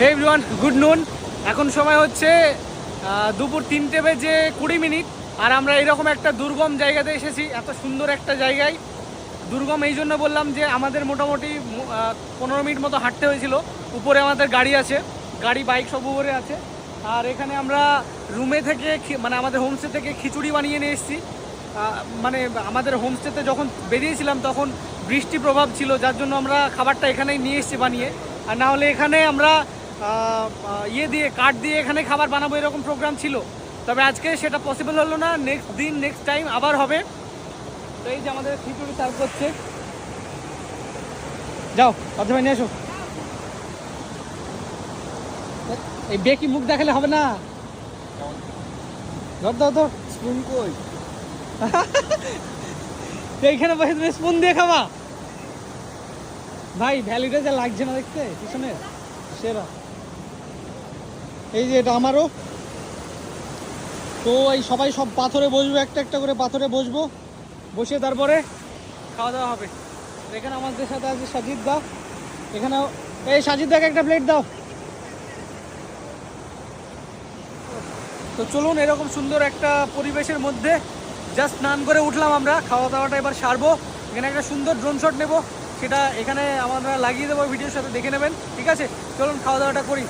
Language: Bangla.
এভরিওয়ান গুড নুন এখন সময় হচ্ছে দুপুর তিনটে বেজে কুড়ি মিনিট। আর আমরা এরকম একটা দুর্গম জায়গাতে এসেছি, এত সুন্দর একটা জায়গায়। দুর্গম এই জন্য বললাম যে আমাদের মোটামুটি পনেরো মিনিট মতো হাঁটতে হয়েছিল। উপরে আমাদের গাড়ি আছে, গাড়ি, বাইক সব উপরে আছে। আর এখানে আমরা রুমে থেকে মানে আমাদের হোমস্টে থেকে খিচুড়ি বানিয়ে নিয়ে এসেছি। মানে আমাদের হোমস্টেতে যখন বেরিয়েছিলাম তখন বৃষ্টি প্রভাব ছিল, যার জন্য আমরা খাবারটা এখানেই নিয়ে এসেছি বানিয়ে। আর না হলে এখানে আমরা ইয়ে দিয়ে কাঠ দিয়ে এখানে খাবার বানাবো এরকম প্রোগ্রাম ছিল। তবে আজকে সেটা পসিবল হলো না নেক্সট দিন নেক্সট টাইম আবার হবে। তো এই যে আমাদের খিচুড়ি সার্ভ করছে। যাও অর্ধ ভাই নিয়ে এসো এই বেকি মুখ দেখালে হবে না। ধর দাও ধর। স্পুন কই? তো এইখানে বসে তুমি স্পুন দিয়ে খাবা। ভাই ভ্যালিটা যা লাগছে না দেখতে পিছনে। সেরা। এই যে এটা আমারও। তো এই সবাই সব পাথরে বসবো, একটা একটা করে পাথরে বসবো। বসে তারপরে খাওয়া দাওয়া হবে এখানে আমাদের সাথে আছে সাজিদ দা। এখানে এই সাজিদ দাকে একটা প্লেট দাও। তো চলুন এরকম সুন্দর একটা পরিবেশের মধ্যে জাস্ট স্নান করে উঠলাম আমরা। খাওয়া দাওয়াটা এবার সারবো। এখানে একটা সুন্দর ড্রোন শট নেব। সেটা এখানে আমরা লাগিয়ে দেবো ভিডিওর সাথে দেখে নেবেন। ঠিক আছে? চলুন খাওয়া দাওয়াটা করি।